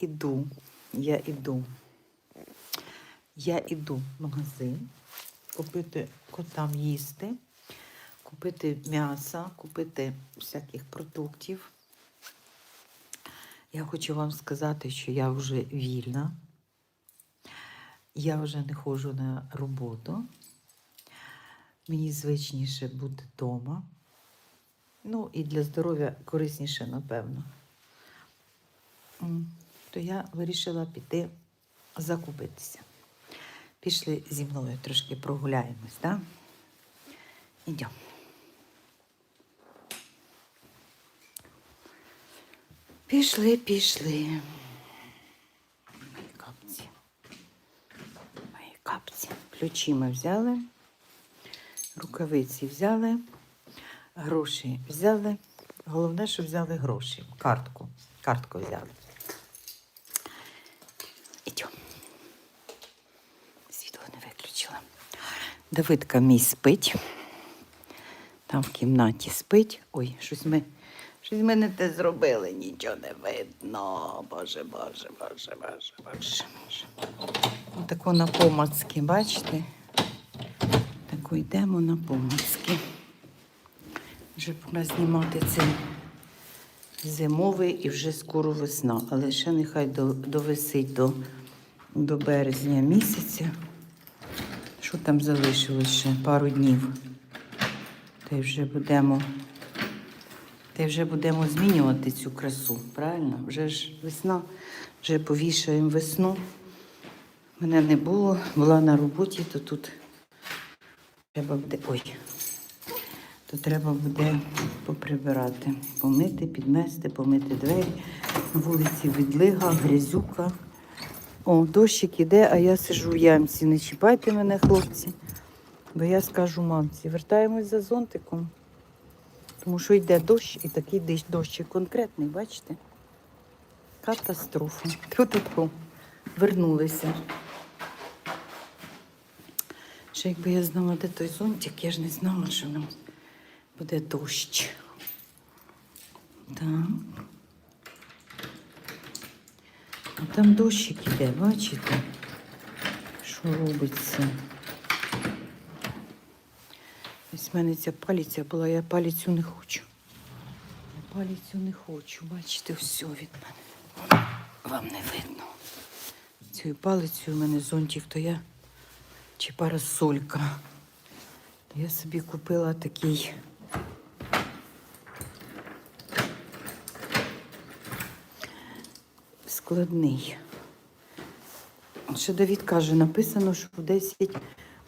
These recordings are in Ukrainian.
іду, я іду. Я іду в магазин купити котам їсти, купити м'яса, купити всяких продуктів. Я хочу вам сказати, що я вже вільна. Я вже не ходжу на роботу. Мені звичніше бути вдома. Ну і для здоров'я корисніше, напевно. То я вирішила піти закупитися. Пішли зі мною трошки прогуляємось, так? Ідемо. Пішли, пішли. Мої капці. Мої капці. Ключі ми взяли, рукавиці взяли, гроші взяли. Головне, що взяли гроші. Картку. Картку взяли. Ідемо. Світло не виключила. Давидка мій спить. Там в кімнаті спить. Ой, щось ми, щось ми не те зробили, нічого не видно. Боже, Боже, Боже, Боже, Боже, Боже. Отако на помацьки, бачите? Тако йдемо на помацьки. Вже пора знімати цей зимовий і вже скоро весна. Але ще нехай до- довисить до, до березня місяця. Що там залишилось ще? Пару днів. Та й вже будемо. Та й вже будемо змінювати цю красу, правильно? Вже ж весна, вже повішаємо весну. Мене не було, була на роботі, то тут треба буде. Ой. То треба буде поприбирати, помити, підмести, помити двері. На вулиці відлига, грязюка. О, дощик іде, а я сижу в ямці. Не чіпайте мене, хлопці. Бо я скажу мамці, вертаємось за зонтиком. Тому що йде дощ і такий дощ, конкретний, бачите? Катастрофа. Тьфу-тьфу. Вернулися. Ще якби я знала, де той зонтик, я ж не знала, що нам буде дощ. Так. А там дощик іде, бачите? Що робиться? Ось в мене ця палиця була, я палицю не хочу. Я палицю не хочу, бачите, все від мене. Вам не видно. Цією палицею у мене зонтик, то я чи парасолька. Я собі купила такий. Складний. Ще Давід каже, написано, що в 10,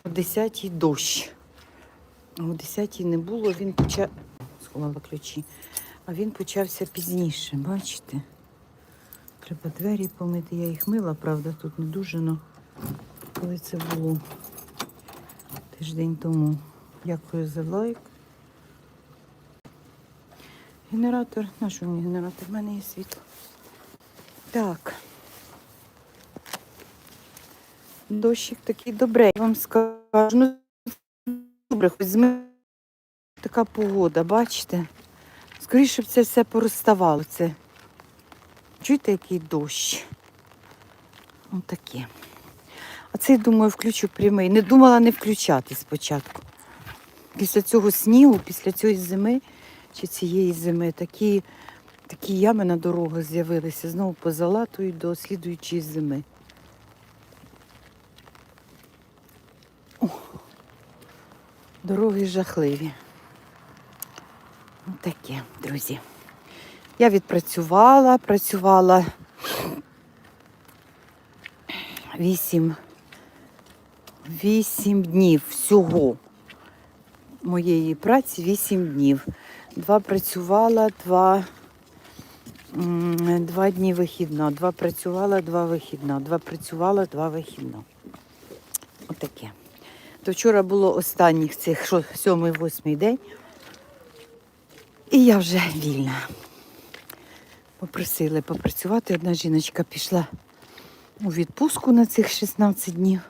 о 10 дощ. О 10 не було, він почав. Сховала ключі. А він почався пізніше, бачите? Треба двері помити. Я їх мила, правда, тут не дуже, але коли це було тиждень тому. Дякую за лайк. Генератор. На що мені генератор? В мене є світло. Так. Дощик такий добрий, я вам скажу. Ну, добре, хоч зми. Така погода, бачите? Скоріше б це все порозставало. Це. Чуєте, який дощ? Отаке. А цей, думаю, включу прямий. Не думала не включати спочатку. Після цього снігу, після цієї зими чи цієї зими такі, такі ями на дорогах з'явилися. Знову позалатують до слідуючої зими. О, дороги жахливі. Таке, друзі. Я відпрацювала, працювала вісім, вісім днів всього моєї праці вісім днів. Два працювала, два, два дні вихідна, два працювала, два вихідна, два працювала, два вихідна. Отаке. То вчора було останніх цих сьомий, восьмий день. І я вже вільна. Попросили попрацювати. Одна жіночка пішла у відпустку на цих 16 днів.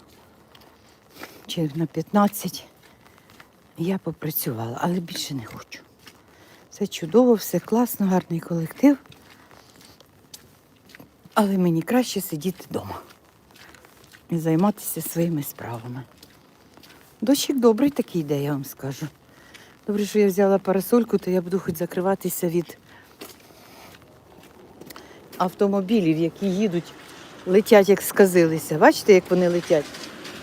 Чи на 15. Я попрацювала, але більше не хочу. Все чудово, все класно, гарний колектив. Але мені краще сидіти вдома і займатися своїми справами. Дощик добрий такий йде, я вам скажу. Добре, що я взяла парасольку, то я буду хоч закриватися від автомобілів, які їдуть, летять, як сказилися. Бачите, як вони летять?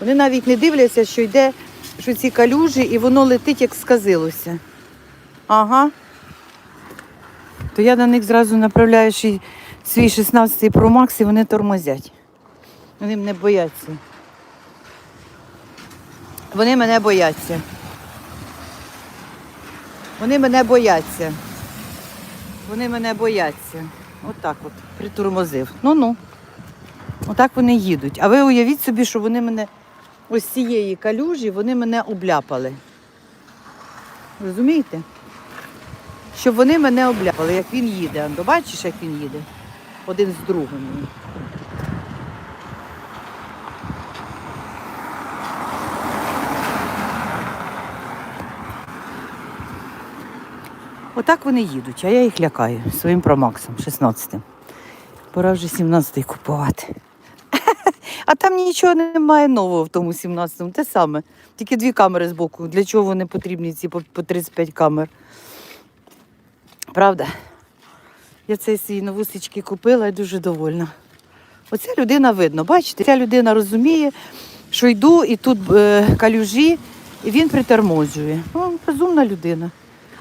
Вони навіть не дивляться, що йде, що ці калюжі, і воно летить, як сказилося. Ага. То я на них зразу направляю свій свій 16 Pro Max і вони тормозять. Вони мене бояться. Вони мене бояться. Вони мене бояться. Вони мене бояться. Отак от, притормозив. Ну-ну. Отак вони їдуть. А ви уявіть собі, що вони мене ось цієї калюжі, вони мене обляпали. Розумієте? Щоб вони мене обляпали, як він їде. Бачиш, як він їде? Один з другим. Отак вони їдуть, а я їх лякаю своїм промаксом 16-м. Пора вже 17-й купувати. А там нічого немає нового в тому 17-му. Те саме. Тільки дві камери з боку. Для чого вони потрібні, ці по 35 камер? Правда? Я цей свій новусички купила і дуже довольна. Оця людина видно, бачите, ця людина розуміє, що йду і тут е, калюжі, і він приторможує. Ну, розумна людина.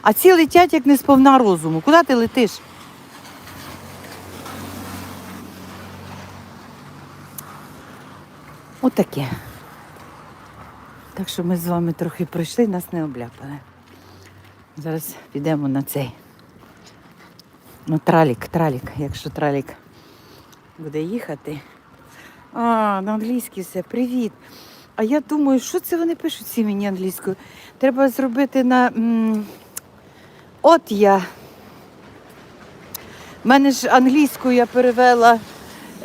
А ці летять як не сповна розуму. Куди ти летиш? Отаке. Так що ми з вами трохи пройшли, нас не обляпали. Зараз підемо на цей. Ну, тралік, тралік, якщо тралік буде їхати. А, на англійській все, привіт. А я думаю, що це вони пишуть всі мені англійською? Треба зробити на. От я. В мене ж англійською я перевела.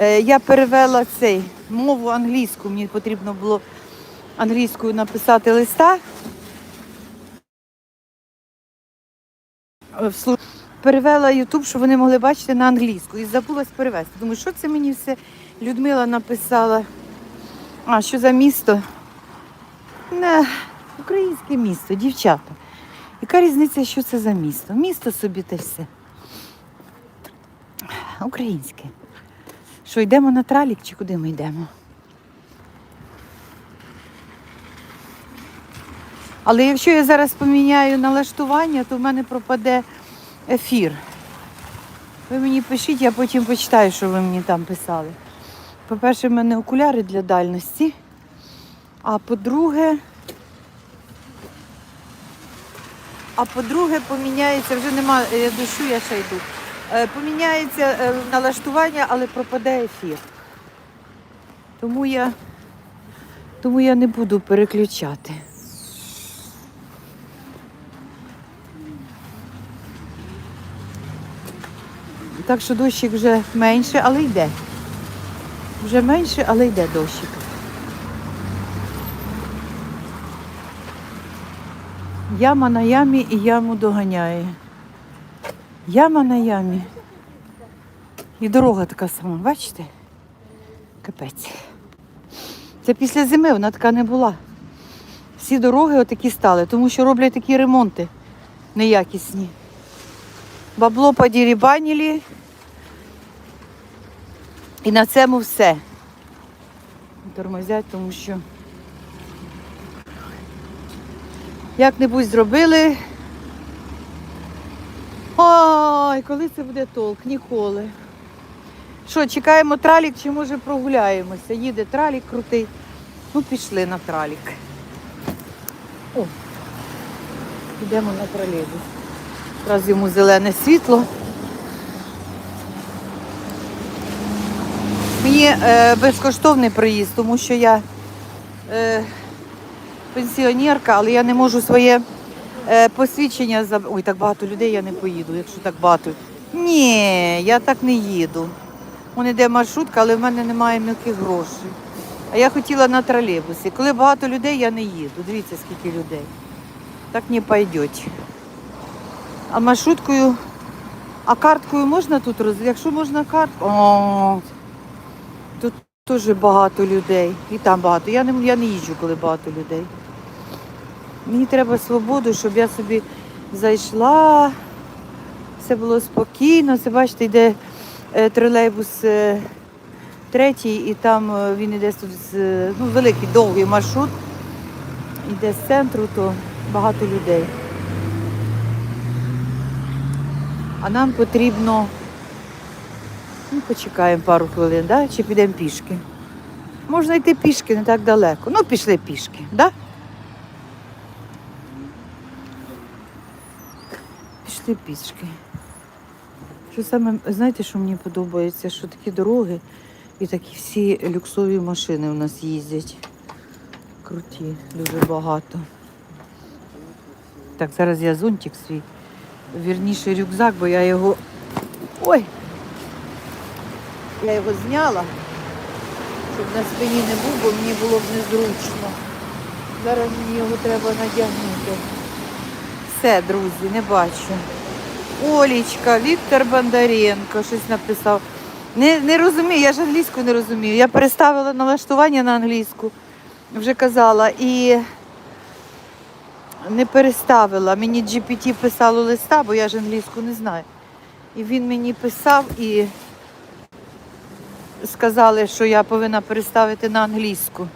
е, Я перевела цей мову англійську. Мені потрібно було англійською написати листа. Перевела Ютуб, щоб вони могли бачити на англійську. І забулась перевести. Думаю, що це мені все Людмила написала. А, що за місто? Не, українське місто, дівчата. Яка різниця, що це за місто? Місто собі та все. Українське. Що, йдемо на тралік чи куди ми йдемо? Але якщо я зараз поміняю налаштування, то в мене пропаде ефір. Ви мені пишіть, я потім почитаю, що ви мені там писали. По-перше, в мене окуляри для дальності. А по-друге, а по-друге, поміняється, вже нема е, дощу, я ще йду. Е, Поміняється е, налаштування, але пропаде ефір. Тому я, тому я не буду переключати. Так що дощик вже менше, але йде. Вже менше, але йде дощик. Яма на ямі і яму доганяє. Яма на ямі. І дорога така сама, бачите? Капець. Це після зими вона така не була. Всі дороги отакі стали, тому що роблять такі ремонти неякісні. Бабло подірібанілі. І на цьому все. Тормозять, тому що як-небудь зробили. Ой, коли це буде толк? Ніколи. Що, чекаємо тралік чи може прогуляємося? Їде тралік крутий. Ну, пішли на тралік. О, йдемо на тролейбус. Зараз йому зелене світло. Мені е, безкоштовний проїзд, тому що я е, пенсіонерка, але я не можу своє е, посвідчення заб... Ой, так багато людей я не поїду, якщо так багато. Ні, я так не їду. Вон іде маршрутка, але в мене немає мілких грошей. А я хотіла на тролейбусі. Коли багато людей, я не їду. Дивіться, скільки людей. Так не пойдеть. А маршруткою, а карткою можна тут роз... Якщо можна картку. О, тут теж багато людей. І там багато. Я не, я не їжджу, коли багато людей. Мені треба свободу, щоб я собі зайшла, все було спокійно. Це бачите, йде е, тролейбус е, третій, і там е, він іде тут з ну, великий довгий маршрут. Йде з центру, то багато людей. А нам потрібно. Ну, почекаємо пару хвилин, да? чи підемо пішки. Можна йти пішки, не так далеко. Ну, пішли пішки, да? Пішли пішки. Що саме, знаєте, що мені подобається? Що такі дороги і такі всі люксові машини у нас їздять. Круті, дуже багато. Так, зараз я зонтик свій. Вірніше рюкзак, бо я його. Ой! Я його зняла, щоб на спині не був, бо мені було б незручно. Зараз мені його треба надягнути. Все, друзі, не бачу. Олічка, Віктор Бондаренко щось написав. Не, не розумію, я ж англійську не розумію. Я переставила налаштування на англійську, вже казала, і не переставила. Мені GPT писало листа, бо я ж англійську не знаю. І він мені писав і сказали, що я повинна переставити на англійську.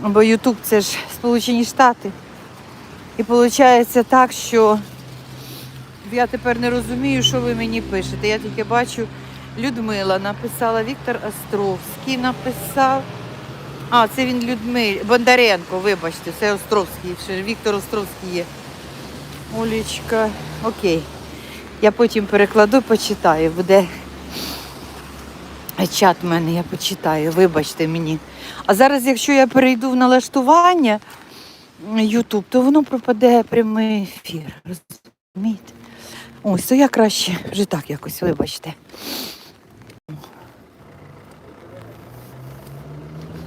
Бо Ютуб це ж Сполучені Штати. І виходить так, що я тепер не розумію, що ви мені пишете. Я тільки бачу, Людмила написала, Віктор Островський написав. А, це він Людмиль, Бондаренко, вибачте, це Островський, ще Віктор Островський є. Олічка, окей. Я потім перекладу, почитаю. Буде чат в мене, я почитаю, вибачте мені. А зараз, якщо я перейду в налаштування YouTube, то воно пропаде прямий ефір. Розумієте? Ось, то я краще вже так якось, вибачте.